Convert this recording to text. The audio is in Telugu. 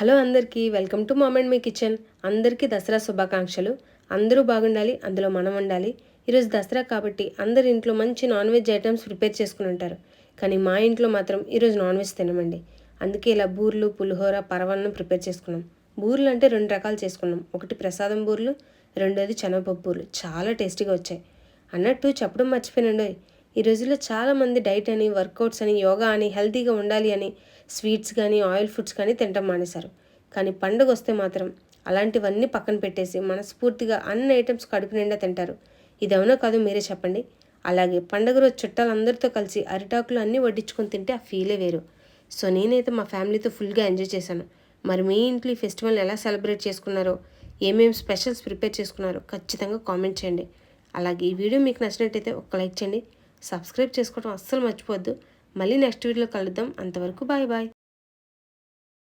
హలో అందరికీ welcome to mom and me kitchen. అందరికీ దసరా శుభాకాంక్షలు. అందరూ బాగుండాలి అందులో మనం ఉండాలి. ఈరోజు దసరా కాబట్టి అందరి ఇంట్లో మంచి నాన్ వెజ్ ఐటమ్స్ ప్రిపేర్ చేసుకుని ఉంటారు. కానీ మా ఇంట్లో మాత్రం ఈరోజు నాన్ వెజ్ తినమండి. అందుకే ఇలా బూర్లు పులిహోర పరవన్నం ప్రిపేర్ చేసుకున్నాం. బూర్లు అంటే రెండు రకాలు చేసుకున్నాం. ఒకటి ప్రసాదం బూర్లు రెండోది శనగపప్పు బూర్లు. చాలా టేస్టీగా వచ్చాయి. అన్నట్టు చెప్పడం మర్చిపోయినండి ఈ రోజుల్లో చాలామంది డైట్ అని వర్కౌట్స్ అని యోగా అని హెల్తీగా ఉండాలి అని స్వీట్స్ కానీ ఆయిల్ ఫుడ్స్ కానీ తినటం మానేశారు. కానీ పండుగ వస్తే మాత్రం అలాంటివన్నీ పక్కన పెట్టేసి మనస్ఫూర్తిగా అన్ని ఐటమ్స్ కడుపు నిండా తింటారు. ఇది అవునో కాదు మీరే చెప్పండి. అలాగే పండుగ రోజు చుట్టాలందరితో కలిసి అరిటాకులు అన్నీ వడ్డించుకొని తింటే ఆ ఫీలే వేరు. సో నేనైతే మా ఫ్యామిలీతో ఫుల్గా ఎంజాయ్ చేశాను. మరి మీ ఇంట్లో ఈ ఫెస్టివల్ ఎలా సెలబ్రేట్ చేసుకున్నారో ఏమేమి స్పెషల్స్ ప్రిపేర్ చేసుకున్నారో ఖచ్చితంగా కామెంట్ చేయండి. అలాగే ఈ వీడియో మీకు నచ్చినట్టయితే ఒక లైక్ చేయండి. సబ్స్క్రైబ్ చేసుకోవడం అస్సలు మర్చిపోవద్దు. మళ్ళీ నెక్స్ట్ వీడియోలో కలుద్దాం. అంతవరకు బాయ్ బాయ్.